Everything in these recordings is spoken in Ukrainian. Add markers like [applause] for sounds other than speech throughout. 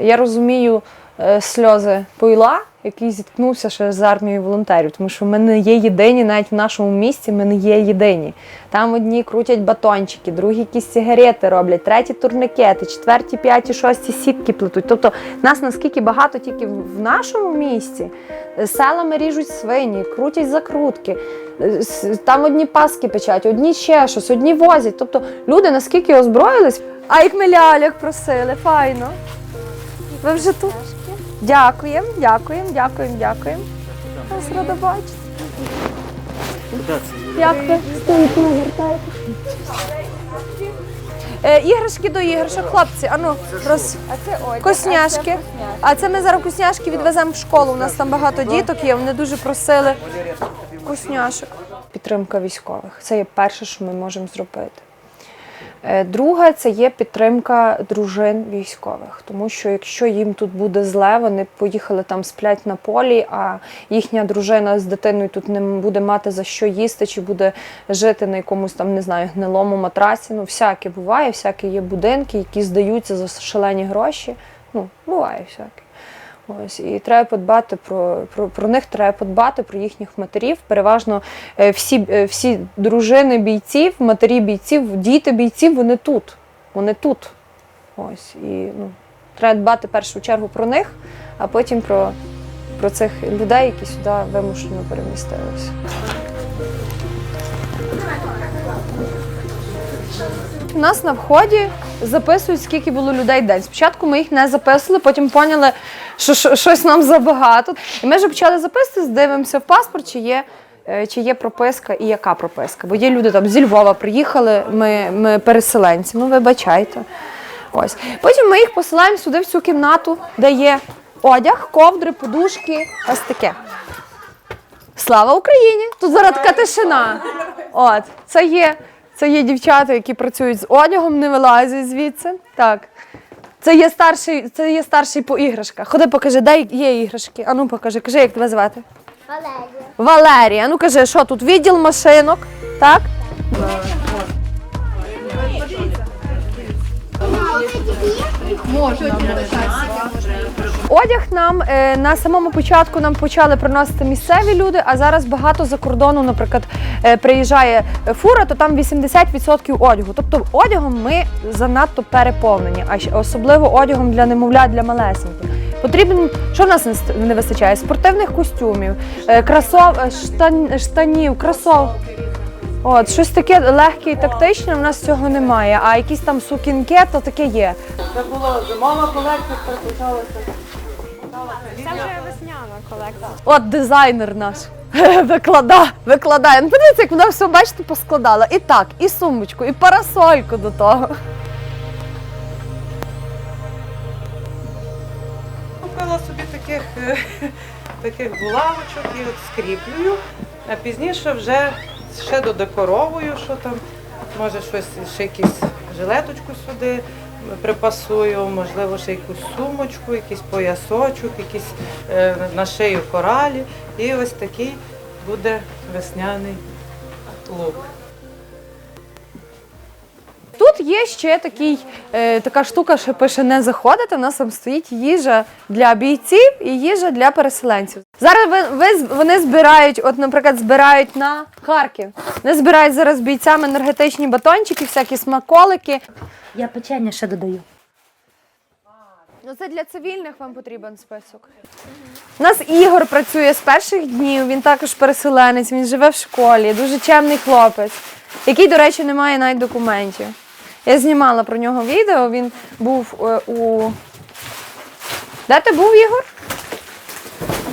Я розумію е, сльози Пойла, який зіткнувся ще з армією волонтерів, тому що ми не є єдині, навіть в нашому місті ми не є єдині. Там одні крутять батончики, другі якісь сигарети роблять, треті турникети, четверті, п'яті, шості сітки плетуть. Тобто нас наскільки багато тільки в нашому місті. Е, Селами ріжуть свині, крутять закрутки. е, Там одні паски печать, одні ще щось, одні возять. Тобто люди наскільки озброїлись, а як ми лялях просили, файно. Ви вже тут? Дякуємо, дякуємо, дякуємо, дякуємо. Вас рада бачити. Е, іграшки до іграшок, хлопці, ану, роз... А це. Косняшки. А це ми зараз косняшки відвеземо в школу. У нас там багато діток є. Вони дуже просили косняшок. Підтримка військових. Це є перше, що ми можемо зробити. Е, Друге, це є підтримка дружин військових, тому що якщо їм тут буде зле, вони поїхали там сплять на полі, а їхня дружина з дитиною тут не буде мати за що їсти, чи буде жити на якомусь там не знаю гнилому матрасі. Ну всяке буває, всякі є будинки, які здаються за шалені гроші. Ну буває всяке. Ось і треба подбати про, про, про них, треба подбати про їхніх матерів. Переважно е, всі, е, всі дружини бійців, матері бійців, діти бійців, вони тут. Вони тут. Ось. І ну, треба дбати першу чергу про них, а потім про, про цих людей, які сюди вимушено перемістилися. У нас на вході записують, скільки було людей в день. Спочатку ми їх не записували, потім поняли, що що- щось нам забагато. І ми вже почали записувати, дивимося в паспорт, чи є, е, чи є прописка і яка прописка. Бо є люди там зі Львова приїхали, ми, ми переселенці. Ну, вибачайте. Ось. Потім ми їх посилаємо сюди, в цю кімнату, де є одяг, ковдри, подушки, ось таке. Слава Україні! Тут зараз така тишина. От, це є, це є дівчата, які працюють з одягом, не вилазять звідси. Так. Це є старший, це є старший по іграшках. Ходи, покажи, де є іграшки. Ану, покажи, кажи, як тебе звати? Валерія. Валерія. Ну кажи, що тут? Відділ машинок, так? Одяг нам е, на самому початку нам почали приносити місцеві люди, а зараз багато за кордону, наприклад, е, приїжджає фура, то там 80% одягу. Тобто одягом ми занадто переповнені, а особливо одягом для немовлят, для малесеньких. Потрібен, що в нас не ст- вистачає? Спортивних костюмів, е, красов, штан, штанів, кросов. От, щось таке легке і тактичне, в нас цього немає. А якісь там сукінки, то таке є. Це була зимова колекція, переключалася. Це вже весняна колекція. От дизайнер наш. [laughs] Викладає, викладає. Ну, подивіться, як вона все, бачите, поскладала. І так, і сумочку, і парасольку до того. Купила собі таких, [laughs] таких булавочок і от скріплюю, а пізніше вже ще додекоровую, що там, може щось, ще якусь жилеточку сюди припасую, можливо, ще якусь сумочку, якийсь поясочок, якийсь е, на шию коралі. І ось такий буде весняний лук. Є ще такий, е, така штука, що пише не заходити. У нас там стоїть їжа для бійців і їжа для переселенців. Зараз ви, ви, вони збирають, от, наприклад, збирають на Харків. Вони збирають зараз бійцям енергетичні батончики, всякі смаколики. Я печення ще додаю. Ну, це для цивільних вам потрібен список. У нас Ігор працює з перших днів, він також переселенець, він живе в школі, дуже чемний хлопець, який, до речі, не має навіть документів. Я знімала про нього відео, він був е, у. Де ти був, Ігор?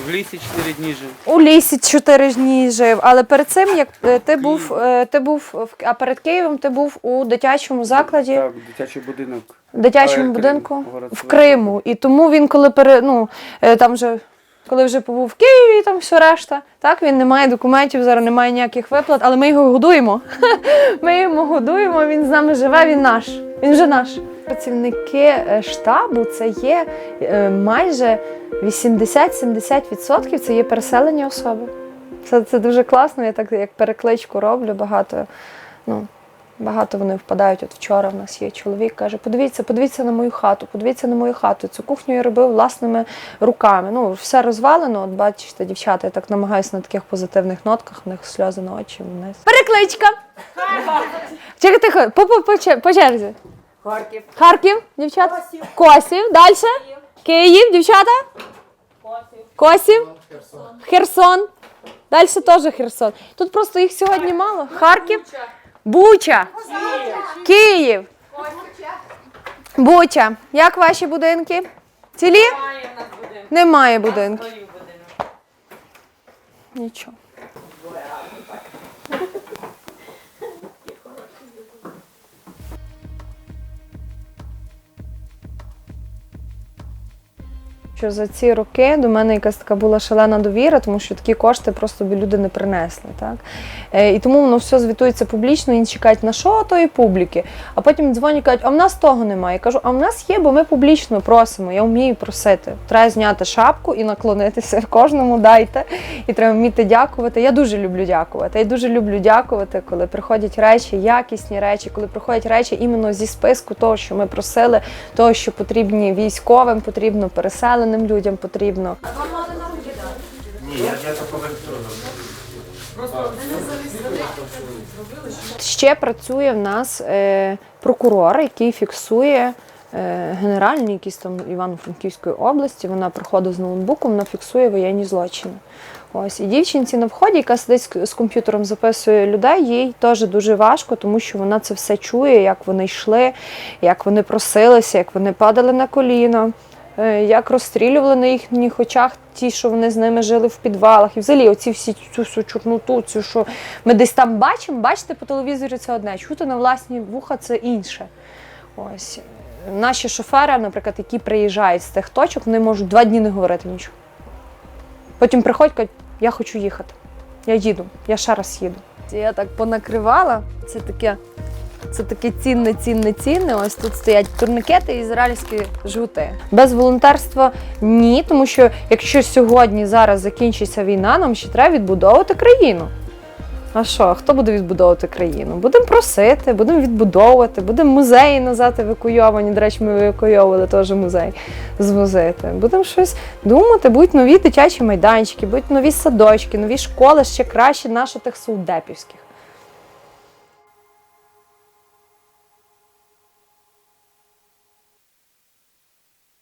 В лісі 4 дні жив. У лісі чотири дні жив, але перед цим, як е, ти був, е, ти був а перед Києвом ти був у дитячому закладі. Так, дитячий будинок. в дитячому Крим, будинку город в Криму. І тому він, коли пере, ну, е, там вже, коли вже побув в Києві, там все решта, так, він не має документів, зараз немає ніяких виплат, але ми його годуємо. [laughs] Ми його годуємо, він з нами живе, він наш. Він вже наш. Працівники е, штабу це є е, майже 80-70% це є переселені особи. Це, це дуже класно, я так як перекличку роблю багато. Ну, Багато вони впадають. От вчора в нас є чоловік, каже: подивіться, подивіться на мою хату, подивіться на мою хату. Цю кухню я робив власними руками. Ну, все розвалено. От бачите, дівчата, я так намагаюся на таких позитивних нотках, в них сльози на очі вниз. Перекличка! Чекай, тихо, по, по, по, по черзі. Харків. Харків, дівчата. Косів. Косів. Далі. Київ, дівчата. Косів. Косів. Херсон. Далі теж Херсон. Тут просто їх сьогодні мало. Харків. Буча. Київ. Буча. Як ваші будинки? Цілі? Немає будинків. Нічого. Що за ці роки до мене якась така була шалена довіра, тому що такі кошти просто би люди не принесли. Так? Е, і тому воно все звітується публічно, і чекають на що тої публіки. А потім дзвонять кажуть, а в нас того немає. Я кажу, а в нас є, бо ми публічно просимо. Я вмію просити. Треба зняти шапку і наклонитися [laughs] кожному дайте. І треба вміти дякувати. Я дуже люблю дякувати. Я дуже люблю дякувати, коли приходять речі, якісні речі, коли приходять речі іменно зі списку того, що ми просили, того, що потрібні військовим, потрібно переселеним людям, потрібно. Ще працює в нас е, прокурор, який фіксує е, генеральний якийсь там Івано-Франківської області. Вона приходить з ноутбуком, вона фіксує воєнні злочини. Ось і дівчинці на вході, яка сидить з- комп'ютером, записує людей, їй теж дуже важко, тому що вона це все чує, як вони йшли, як вони просилися, як вони падали на коліна, е, як розстрілювали на їхніх очах ті, що вони з ними жили в підвалах. І взагалі оці всі цю всю чорноту, цю, що ми десь там бачимо, бачите по телевізорі це одне, чути на власні вуха це інше. Ось. Наші шофери, наприклад, які приїжджають з тих точок, вони можуть два дні не говорити нічого. Потім приходять, кажуть, я хочу їхати. Я їду, я ще раз їду. Я так понакривала. Це таке, це таке цінне, цінне, цінне. Ось тут стоять турникети і ізраїльські жгути. Без волонтерства ні, тому що якщо сьогодні зараз закінчиться війна, нам ще треба відбудовувати країну. А що, хто буде відбудовувати країну? Будемо просити, будемо відбудовувати, будемо музеї назад евакуйовані. До речі, ми евакуйовували теж музей звозити. Будемо щось думати, будуть нові дитячі майданчики, будуть нові садочки, нові школи ще краще наших тих совдепівських.